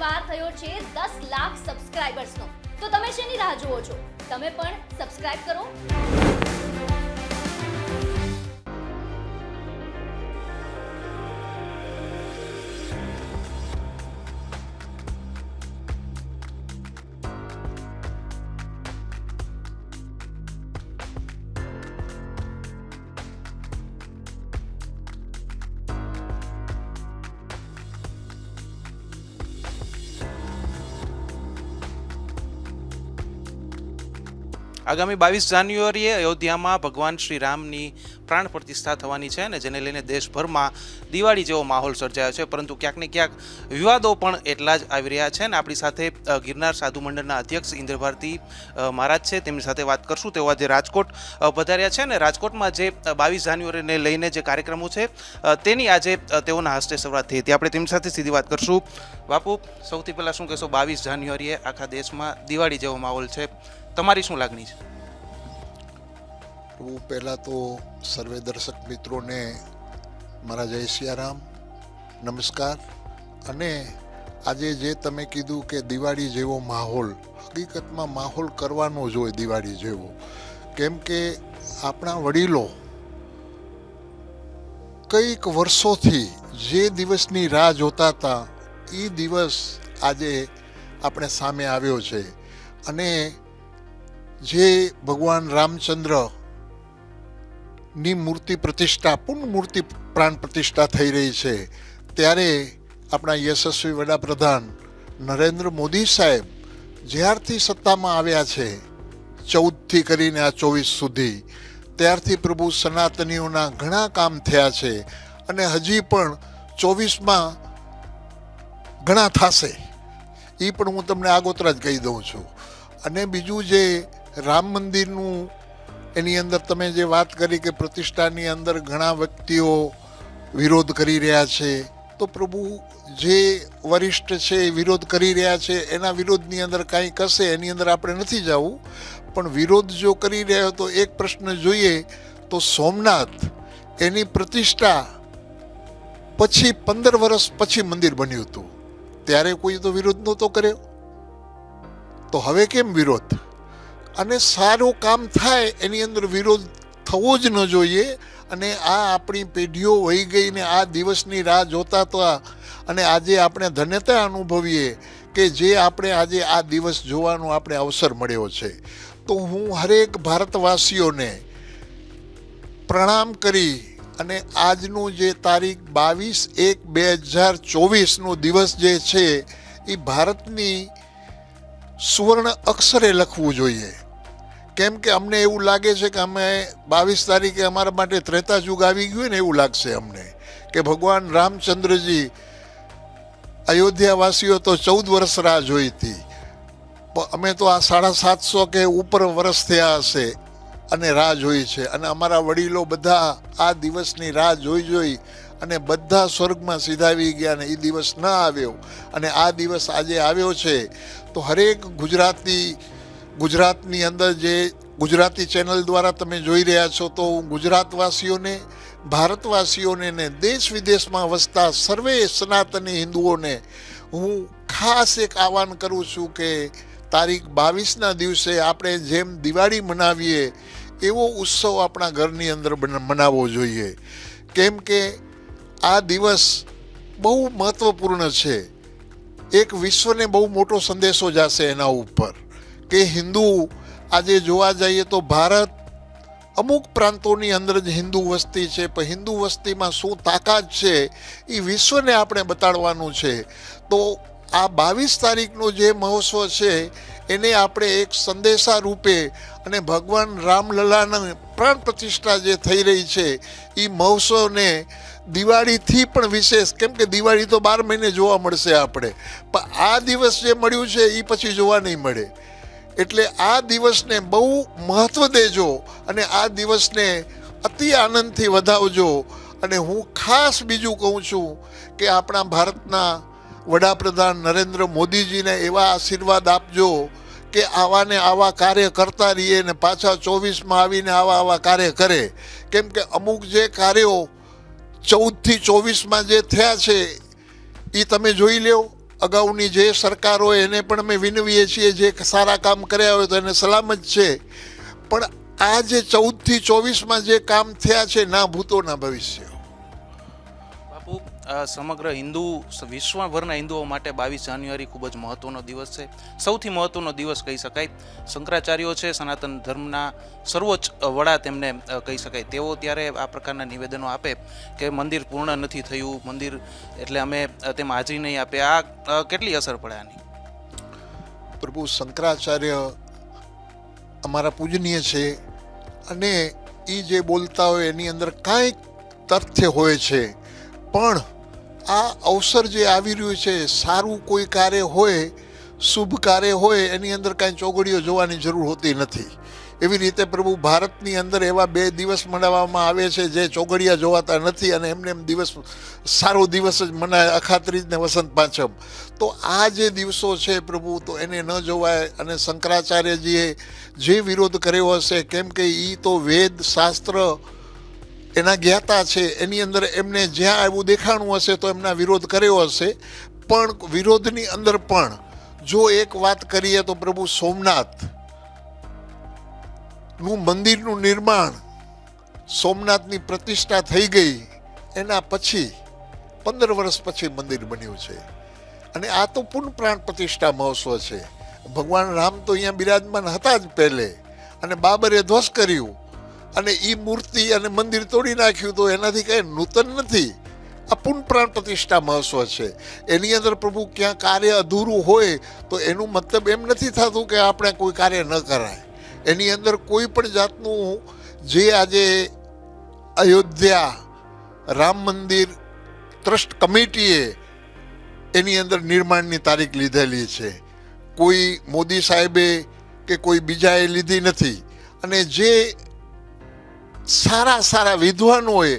વાર થયો છે દસ લાખ સબસ્ક્રાઇબર્સનો તો તમે શેની રાહ જુઓ છો? તમે પણ સબસ્ક્રાઇબ કરો. આગામી બાવીસ જાન્યુઆરીએ અયોધ્યામાં ભગવાન શ્રી રામની પ્રાણ પ્રતિષ્ઠા થવાની છે અને જેને લઈને દેશભરમાં દિવાળી જેવો માહોલ સર્જાયો છે. પરંતુ ક્યાંક ને ક્યાંક વિવાદો પણ એટલા જ આવી રહ્યા છે અને આપણી સાથે ગિરનાર સાધુ મંડળના અધ્યક્ષ ઇન્દ્ર ભારતી મહારાજ છે. તેમની સાથે વાત કરશું. તેઓ આજે રાજકોટ પધાર્યા છે અને રાજકોટમાં જે બાવીસ જાન્યુઆરીને લઈને જે કાર્યક્રમો છે તેની આજે તેઓના હસ્તે શરૂઆત થઈ હતી. આપણે તેમની સાથે સીધી વાત કરશું. બાપુ, સૌથી પહેલાં શું કહેશો? બાવીસ જાન્યુઆરીએ આખા દેશમાં દિવાળી જેવો માહોલ છે. તમારી શું લાગણી છે? પ્રભુ પહેલાં તો સર્વે દર્શક મિત્રોને મારા જય સિયારામ, નમસ્કાર. અને આજે જે તમે કીધું કે દિવાળી જેવો માહોલ, હકીકતમાં માહોલ કરવાનો જ હોય દિવાળી જેવો. કેમ કે આપણા વડીલો કંઈક વર્ષોથી જે દિવસની રાહ જોતા હતા એ દિવસ આજે આપણે સામે આવ્યો છે. અને જે ભગવાન રામચંદ્રની મૂર્તિ પ્રતિષ્ઠા, પૂર્ણ મૂર્તિ પ્રાણ પ્રતિષ્ઠા થઈ રહી છે, ત્યારે આપણા યશસ્વી વડાપ્રધાન નરેન્દ્ર મોદી સાહેબ જ્યારથી સત્તામાં આવ્યા છે, ચૌદથી કરીને આ ચોવીસ સુધી, ત્યારથી પ્રભુ સનાતનીઓના ઘણા કામ થયા છે અને હજી પણ ચોવીસમાં ઘણા થશે. એ પણ હું તમને આગોતરા જ કહી દઉં છું. અને બીજું જે રામ મંદિરનું એની અંદર તમે જે વાત કરી કે પ્રતિષ્ઠાની અંદર ઘણા વ્યક્તિઓ વિરોધ કરી રહ્યા છે, તો પ્રભુ જે વરિષ્ઠ છે એ વિરોધ કરી રહ્યા છે, એના વિરોધની અંદર કાંઈ કશે એની અંદર આપણે નથી જવું. પણ વિરોધ જો કરી રહ્યો તો એક પ્રશ્ન જોઈએ તો સોમનાથ એની પ્રતિષ્ઠા પછી પંદર વર્ષ પછી મંદિર બન્યું હતું. ત્યારે કોઈ તો વિરોધ નહોતો કર્યો. તો હવે કેમ વિરોધ? અને સારું કામ થાય એની અંદર વિરોધ થવો જ ન જોઈએ અને આ આપણી પેઢીઓ વહી ગઈને આ દિવસની રાહ જોતા હતા. અને આજે આપણે ધન્યતા અનુભવીએ કે જે આપણે આજે આ દિવસ જોવાનો આપણે અવસર મળ્યો છે. તો હું હરેક ભારતવાસીઓને પ્રણામ કરી અને આજનું જે તારીખ બાવીસ એક બે હજાર ચોવીસનો દિવસ જે છે, એ ભારતની સુવર્ણ અક્ષરે લખવું જોઈએ. કેમ કે અમને એવું લાગે છે કે અમે બાવીસ તારીખે અમારા માટે ત્રેતા યુગ આવી ગયું ને એવું લાગશે અમને. કે ભગવાન રામચંદ્રજી અયોધ્યાવાસીઓ તો ચૌદ વર્ષ રાહ જોઈ હતી. અમે તો આ સાડા સાતસો કે ઉપર વર્ષ થયા હશે અને રાહ જોઈ છે. અને અમારા વડીલો બધા આ દિવસની રાહ જોઈ જોઈ અને બધા સ્વર્ગમાં સીધાવી ગયા અને એ દિવસ ન આવ્યો. અને આ દિવસ આજે આવ્યો છે. તો હરેક ગુજરાતી, ગુજરાતની અંદર જે ગુજરાતી ચેનલ દ્વારા તમે જોઈ રહ્યા છો, તો હું ગુજરાતવાસીઓને, ભારતવાસીઓને ને દેશ વિદેશમાં વસતા સર્વે સનાતની હિન્દુઓને હું ખાસ એક આહવાન કરું છું કે તારીખ બાવીસના દિવસે આપણે જેમ દિવાળી મનાવીએ, એવો ઉત્સવ આપણા ઘરની અંદર મનાવવો જોઈએ. કેમ કે આ દિવસ બહુ મહત્વપૂર્ણ છે. એક વિશ્વને બહુ મોટો સંદેશો જશે એના ઉપર કે હિન્દુ આજે જોવા જઈએ તો ભારત અમુક પ્રાંતોની અંદર જ હિન્દુ વસ્તી છે, પણ હિન્દુ વસ્તીમાં શું તાકાત છે એ વિશ્વને આપણે બતાડવાનું છે. તો આ બાવીસ તારીખનો જે મહોત્સવ છે, એને આપણે એક સંદેશા રૂપે અને ભગવાન રામલલાના પ્રાણ પ્રતિષ્ઠા જે થઈ રહી છે એ મહોત્સવને દિવાળીથી પણ વિશેષ, કેમ કે દિવાળી તો બાર મહિને જોવા મળશે આપણે. પણ આ દિવસ જે મળ્યું છે એ પછી જોવા નહીં મળે. એટલે આ દિવસને બહુ મહત્ત્વ દેજો અને આ દિવસને અતિ આનંદથી વધાવજો. અને હું ખાસ બીજું કહું છું કે આપણા ભારતના વડાપ્રધાન નરેન્દ્ર મોદીજીને એવા આશીર્વાદ આપજો કે આવાને આવા કાર્ય કરતા રહીએ ને પાછા ચોવીસમાં આવીને આવા આવા કાર્ય કરે. કેમ કે અમુક જે કાર્યો ચૌદથી ચોવીસમાં જે થયા છે એ તમે જોઈ લો અગાઉની જે સરકાર હોય એને પણ અમે વિનવીએ છીએ, જે સારા કામ કર્યા હોય તો એને સલામત છે. પણ આ જે ચૌદથી ચોવીસમાં જે કામ થયા છે, ના ભૂતો, ના ભવિષ્ય. સમગ્ર હિન્દુ વિશ્વભરના હિન્દુઓ માટે બાવીસ જાન્યુઆરી ખૂબ જ મહત્વનો દિવસ છે. સૌથી મહત્વનો દિવસ કહી શકાય. શંકરાચાર્યો છે, સનાતન ધર્મના સર્વોચ્ચ વડા તેમને કહી શકાય. તેઓ ત્યારે આ પ્રકારના નિવેદનો આપે કે મંદિર પૂર્ણ નથી થયું, મંદિર એટલે અમે તેમાં હાજરી નહીં આપે. આ કેટલી અસર પડે આની? પ્રભુ શંકરાચાર્ય અમારા પૂજનીય છે અને એ જે બોલતા હોય એની અંદર કાંઈક તથ્ય હોય છે. પણ આ અવસર જે આવી રહ્યું છે, સારું કોઈ કાર્ય હોય, શુભ કાર્ય હોય, એની અંદર કાંઈ ચોગડીઓ જોવાની જરૂર હોતી નથી. એવી રીતે પ્રભુ ભારતની અંદર એવા બે દિવસ મનાવવામાં આવે છે, જે ચોગડિયા જોવાતા નથી અને એમને એમ દિવસ, સારો દિવસ જ મનાય અખાત્રીજ ને વસંત પાંચમ. તો આ જે દિવસો છે પ્રભુ, તો એને ન જોવાય અને શંકરાચાર્યજીએ જે વિરોધ કર્યો હશે, કેમ કે એ તો વેદ, શાસ્ત્ર એના જ્ઞાતા છે, એની અંદર એમને જ્યાં એવું દેખાણું હશે તો એમના વિરોધ કર્યો હશે. પણ વિરોધની અંદર પણ જો એક વાત કરીએ તો પ્રભુ સોમનાથનું મંદિરનું નિર્માણ સોમનાથની પ્રતિષ્ઠા થઈ ગઈ. એના પછી પંદર વર્ષ પછી મંદિર બન્યું છે. અને આ તો પૂર્ણ પ્રાણ પ્રતિષ્ઠા મહોત્સવ છે. ભગવાન રામ તો અહીંયા બિરાજમાન હતા જ પહેલે. અને બાબરે ધ્વસ કર્યું. અને એ મૂર્તિ અને મંદિર તોડી નાખ્યું તો એનાથી કંઈ નૂતન નથી. આ પૂર્ણ પ્રાણ પ્રતિષ્ઠા મહત્વ છે. એની અંદર પ્રભુ ક્યાં કાર્ય અધૂરું હોય તો એનું મતલબ એમ નથી થતું કે આપણે કોઈ કાર્ય ન કરાય. એની અંદર કોઈ પણ જાતનું જે આજે અયોધ્યા, રામ મંદિર, ટ્રસ્ટ કમિટીએ એની અંદર નિર્માણની તારીખ લીધેલી છે. કોઈ મોદી સાહેબે કે કોઈ બીજાએ લીધી નથી. અને જે સારા સારા વિદ્વાનોએ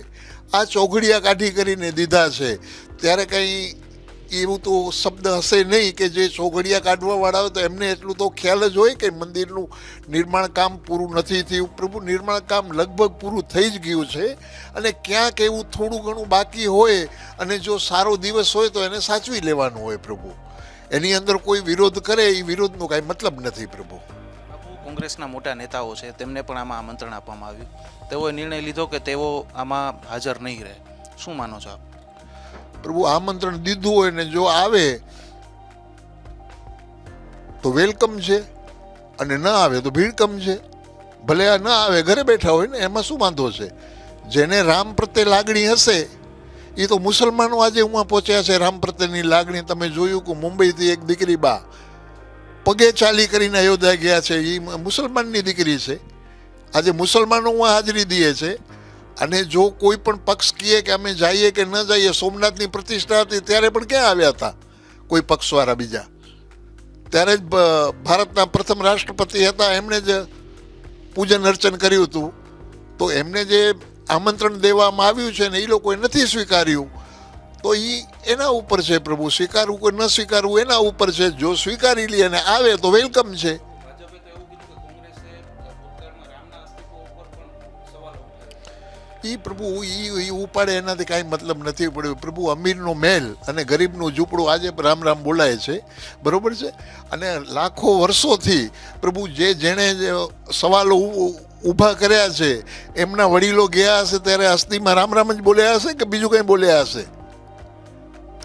આ ચોઘડિયા કાઢી કરીને દીધા છે. ત્યારે કંઈ એવું તો શબ્દ હશે નહીં કે જે ચોઘડિયા કાઢવાવાળા હોય તો એમને એટલું તો ખ્યાલ જ હોય કે મંદિરનું નિર્માણ કામ પૂરું નથી થયું. પ્રભુ, નિર્માણ કામ લગભગ પૂરું થઈ જ ગયું છે અને ક્યાંક એવું થોડું ઘણું બાકી હોય અને જો સારો દિવસ હોય તો એને સાચવી લેવાનું હોય પ્રભુ. એની અંદર કોઈ વિરોધ કરે એ વિરોધનો કાંઈ મતલબ નથી પ્રભુ. કોંગ્રેસના મોટા નેતાઓ છે, તેમને પણ આમાં આમંત્રણ આપવામાં આવ્યું. તેઓએ નિર્ણય લીધો કે તેઓ આમાં હાજર નહીં રહે. શું માનો છો આપ? પ્રભુ, આમંત્રણ દીધું હોય ને જો આવે, તો વેલકમ છે. અને ન આવે તો ભીડકમ છે. ભલે આ ન આવે, ઘરે બેઠા હોય ને, એમાં શું વાંધો છે? જેને રામ પ્રત્યે લાગણી હશે એ તો મુસલમાનો આજે ઉમાં પહોંચ્યા છે. રામ પ્રત્યેની લાગણી તમે જોયું કે મુંબઈથી એક દીકરી બા પગે ચાલી કરીને અયોધ્યા ગયા છે. એ મુસલમાનની દીકરી છે. આજે મુસલમાનો ઉમાં હાજરી દે છે. અને જો કોઈ પણ પક્ષ કહે કે અમે જઈએ કે ન જઈએ, સોમનાથની પ્રતિષ્ઠા હતી ત્યારે પણ ક્યાં આવ્યા હતા? કોઈ પક્ષવાળા બીજા. ત્યારે જ ભારતના પ્રથમ રાષ્ટ્રપતિ હતા. એમણે જ પૂજન અર્ચન કર્યું હતું. તો એમને જે આમંત્રણ દેવામાં આવ્યું છે ને એ લોકોએ નથી સ્વીકાર્યું. તો એ એના ઉપર છે પ્રભુ, સ્વીકારવું કે ન સ્વીકારવું, એના ઉપર છે. જો સ્વીકારી લે અને આવે તો વેલકમ છે. એ પ્રભુ એ ઉપાડે એનાથી કાંઈ મતલબ નથી પડ્યો. પ્રભુ અમીરનો મહેલ અને ગરીબનું ઝૂંપડું આજે રામ રામ બોલાય છે. બરોબર છે? અને લાખો વર્ષોથી પ્રભુ જે જેણે સવાલો ઊભા કર્યા છે, એમના વડીલો ગયા હશે ત્યારે અસ્થિમાં રામ રામ જ બોલ્યા હશે કે બીજું કંઈ બોલ્યા હશે?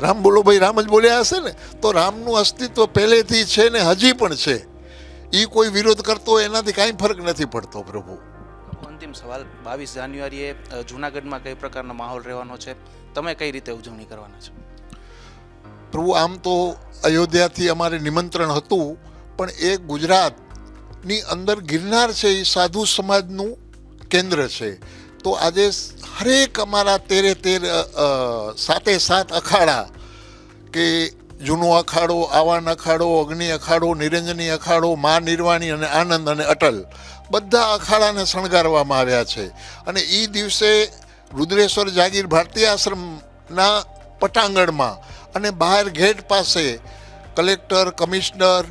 રામ બોલો ભાઈ રામ જ બોલ્યા હશે ને? તો રામનું અસ્તિત્વ પહેલેથી છે ને હજી પણ છે. એ કોઈ વિરોધ કરતો એનાથી કાંઈ ફરક નથી પડતો પ્રભુ. અંતિમ સવાલ બાવીસ જાન્યુઆરીએ જુનાગઢમાં કઈ પ્રકારનો માહોલ રહેવાનો છે? તમે કઈ રીતે ઉજવણી કરવાના છો? પ્રભુ આમ તો અયોધ્યાથી અમારે નિમંત્રણ હતું પણ એ ગુજરાતની અંદર ગિરનાર છે એ સાધુ સમાજનું કેન્દ્ર છે. તો આજે હરેક અમારા તેરે તેર સાતે સાત અખાડા કે જૂનો અખાડો, આવાન અખાડો, અગ્નિ અખાડો, નિરંજની અખાડો, મા નિર્વાણી અને આનંદ અને અટલ બધા અખાડાને શણગારવામાં આવ્યા છે. અને એ દિવસે રુદ્રેશ્વર જાગીર ભારતીય આશ્રમના પટાંગણમાં અને બહાર ગેટ પાસે કલેક્ટર, કમિશનર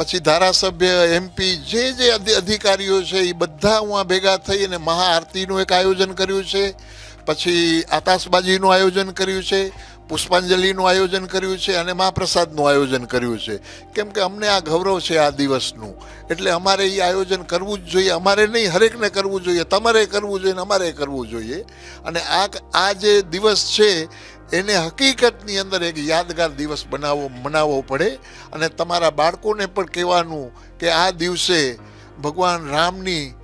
પછી ધારાસભ્ય એમપી જે જે અધિકારીઓ છે, એ બધા ઉहाँ ભેગા થઈ અને મહાઆરતીનું એક આયોજન કર્યું છે. પછી આતાશબાજીનું આયોજન કર્યું છે. પુષ્પાંજલિનું આયોજન કર્યું છે અને મહાપ્રસાદનું આયોજન કર્યું છે. કેમ કે અમને આ ગૌરવ છે આ દિવસનું. એટલે અમારે એ આયોજન કરવું જ જોઈએ. અમારે નહીં, હરેકને કરવું જોઈએ. તમારે કરવું જોઈએ અમારે કરવું જોઈએ. અને આ આ જે દિવસ છે, એને હકીકતની અંદર એક યાદગાર દિવસ બનાવવો મનાવવો પડે. અને તમારા બાળકોને પણ કહેવાનું કે આ દિવસે ભગવાન રામની